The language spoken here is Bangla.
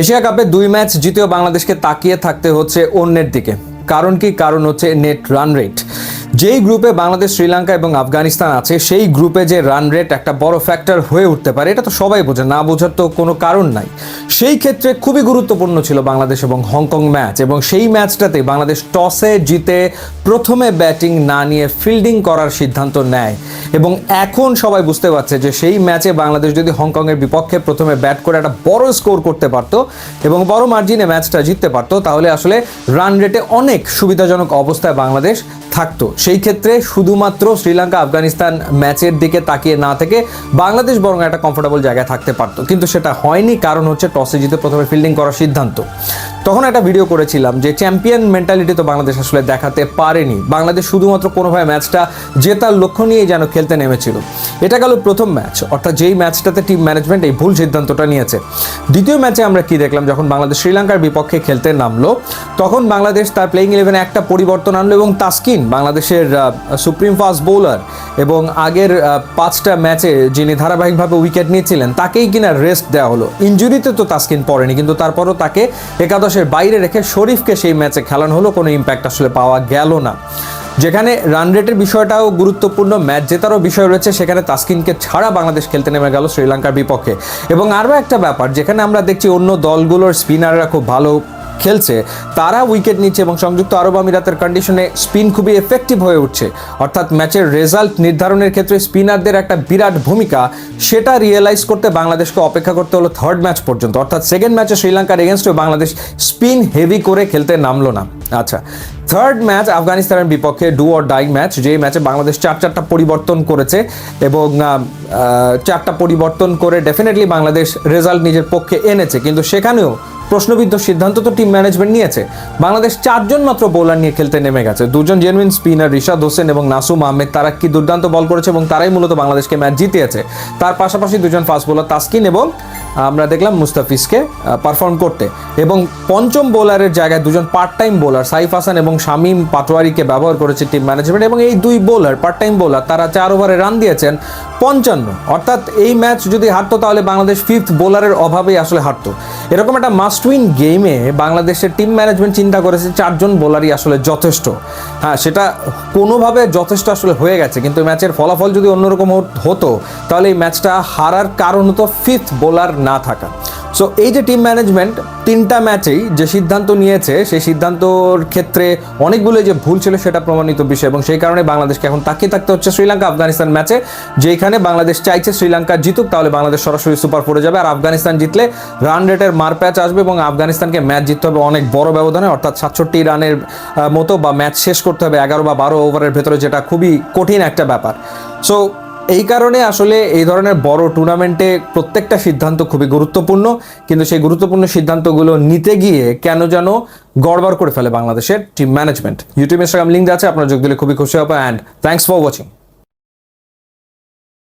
এশিয়া কাপে দুই ম্যাচ জিতেও বাংলাদেশকে তাকিয়ে থাকতে হচ্ছে অন্যের দিকে। কারণ কি? কারণ হচ্ছে নেট রান রেট। যেই গ্রুপে বাংলাদেশ, শ্রীলঙ্কা এবং আফগানিস্তান আছে, সেই গ্রুপে যে রান রেট একটা বড় ফ্যাক্টর হয়ে উঠতে পারে, এটা তো সবাই বোঝে, না বোঝার তো কোনো কারণ নাই। সেই ক্ষেত্রে খুবই গুরুত্বপূর্ণ ছিল বাংলাদেশ এবং হংকং ম্যাচ এবং সেই ম্যাচটাতে বাংলাদেশ টসে জিতে প্রথমে ব্যাটিং না নিয়ে ফিল্ডিং করার সিদ্ধান্ত নেয়। এবং এখন সবাই বুঝতে পারছে যে সেই ম্যাচে বাংলাদেশ যদি হংকংয়ের বিপক্ষে প্রথমে ব্যাট করে একটা বড় স্কোর করতে পারতো, এবং বড় মার্জিনে ম্যাচটা জিততে পারতো, তাহলে আসলে রান রেটে অনেক সুবিধাজনক অবস্থায় বাংলাদেশ থাকতো। সেই ক্ষেত্রে শুধুমাত্র শ্রীলঙ্কা আফগানিস্তান ম্যাচের দিকে তাকিয়ে না থেকে বাংলাদেশ বরং একটা কমফোর্টেবল জায়গায় থাকতে পারতো। কিন্তু সেটা হয়নি, কারণ হচ্ছে টসে জিতে প্রথমে ফিল্ডিং করার সিদ্ধান্ত। তখন একটা ভিডিও করেছিলাম যে চ্যাম্পিয়ন মেন্টালিটি তো বাংলাদেশ আসলে দেখাতে পারেনি। বাংলাদেশ শুধুমাত্র কোনোভাবে ম্যাচটা জেতার লক্ষ্য নিয়েই যেন খেলতে নেমেছিল। এটা গেল প্রথম ম্যাচ অর্থাৎ যেই ম্যাচটাতে টিম ম্যানেজমেন্ট এই ভুল সিদ্ধান্তটা নিয়েছে। দ্বিতীয় ম্যাচে আমরা কি দেখলাম? যখন বাংলাদেশ শ্রীলঙ্কার বিপক্ষে খেলতে নামলো, তখন বাংলাদেশ তার প্লেইং ইলেভেনে একটা পরিবর্তন আনলো এবং তাসকিন, বাংলাদেশের সুপ্রিম ফাস্ট বোলার এবং আগের পাঁচটা ম্যাচে যিনি ধারাবাহিকভাবে উইকেট নিয়েছিলেন তাকেই কিনা রেস্ট দেওয়া হলো। ইঞ্জুরিতে তো তাসকিন পড়েনি, কিন্তু তারপরও তাকে একাদশের বাইরে রেখে শরীফকে সেই ম্যাচে খেলানো হলো, কোনো ইম্প্যাক্ট আসলে পাওয়া গেল না। যেখানে রান রেটের বিষয়টাও গুরুত্বপূর্ণ, ম্যাচ জেতারও বিষয় রয়েছে, সেখানে তাসকিনকে ছাড়া বাংলাদেশ খেলতে নেমে গেল শ্রীলঙ্কার বিপক্ষে। এবং আরও একটা ব্যাপার, যেখানে আমরা দেখছি অন্য দলগুলোর স্পিনাররা খুব ভালো খেলছে, তারা উইকেট নিচ্ছে এবং সংযুক্ত আরব আমিরাতের কন্ডিশনে স্পিন খুবই এফেক্টিভ হয়ে উঠছে। অর্থাৎ ম্যাচের রেজাল্ট নির্ধারণের ক্ষেত্রে স্পিনারদের একটা বিরাট ভূমিকা, সেটা রিয়েলাইজ করতে বাংলাদেশকে অপেক্ষা করতে হলো থার্ড ম্যাচ পর্যন্ত। অর্থাৎ সেকেন্ড ম্যাচে শ্রীলঙ্কার এগেনস্টে বাংলাদেশ স্পিন হেভি করে খেলতে নামলো না। আচ্ছা থার্ড ম্যাচ আফগানিস্তানের বিপক্ষে ডু অর ডাই ম্যাচ যে ম্যাচে বাংলাদেশ চার চারটা পরিবর্তন করেছে এবং চারটা পরিবর্তন করে ডেফিনেটলি বাংলাদেশ রেজাল্ট নিজের পক্ষে এনেছে। কিন্তু সেখানেও প্রশ্নবিদ্ধ সিদ্ধান্ত তো টিম ম্যানেজমেন্ট নিয়েছে। বাংলাদেশ চারজন মাত্র বোলার নিয়ে খেলতে নেমে গেছে। দুজন জেনুইন স্পিনার রিশাদ হোসেন এবং নাসুম আহমেদ, তারা কি দুর্দান্ত বল করেছে এবং তারাই মূলত বাংলাদেশকে ম্যাচ জিতিয়েছে তার পাশাপাশি দুজন ফাস্ট বোলার তাস্কিন এবং আমরা দেখলাম মুস্তাফিজকে পারফর্ম করতে। এবং পঞ্চম বোলারের জায়গায় দুজন part time bowler Saif Hasan এবং শামীম পাটোয়ারিকে ব্যবহার করেছে টিম ম্যানেজমেন্ট এবং এই দুই বোলার পার্ট টাইম বোলার তারা চার ওভারে রান দিয়েছেন পঞ্চান্ন। অর্থাৎ এই ম্যাচ যদি হারতো তাহলে বাংলাদেশ ফিফথ বোলারের অভাবেই আসলে হারতো। এরকম একটা মাস্ট উইন গেমে বাংলাদেশের টিম ম্যানেজমেন্ট চিন্তা করেছে চারজন বোলারই আসলে যথেষ্ট। হ্যাঁ সেটা কোনোভাবে যথেষ্ট আসলে হয়ে গেছে, কিন্তু ম্যাচের ফলাফল যদি অন্যরকম হতো, তাহলে এই ম্যাচটা হারার কারণ হতো ফিফথ বোলার না থাকা। সো এই যে টিম ম্যানেজমেন্ট তিনটা ম্যাচেই যে সিদ্ধান্ত নিয়েছে, সেই সিদ্ধান্তর ক্ষেত্রে অনেকগুলো যে ভুল ছিল সেটা প্রমাণিত বিষয় এবং সেই কারণে বাংলাদেশকে এখন তাকিয়ে থাকতে হচ্ছে শ্রীলঙ্কা আফগানিস্তান ম্যাচে যেখানে বাংলাদেশ চাইছে শ্রীলঙ্কা জিতুক, তাহলে বাংলাদেশ সরাসরি সুপার ফোরে যাবে। আর আফগানিস্তান জিতলে রান রেটের মার প্যাচ আসবে এবং আফগানিস্তানকে ম্যাচ জিততে হবে অনেক বড় ব্যবধানে। অর্থাৎ সাতষট্টি রানের মতো বা ম্যাচ শেষ করতে হবে এগারো বা বারো ওভারের ভেতরে, যেটা খুবই কঠিন একটা ব্যাপার। সো এই কারণে আসলে এই ধরনের বড় টুর্নামেন্টে প্রত্যেকটা সিদ্ধান্ত খুবই গুরুত্বপূর্ণ। কিন্তু সেই গুরুত্বপূর্ণ সিদ্ধান্তগুলো নিতে গিয়ে কেন যেন গড়বড় করে ফেলে বাংলাদেশের team management YouTube Instagram link আছে, আপনার যোগ দিলে খুবই খুশি হবে অ্যান্ড থ্যাংকস ফর ওয়াচিং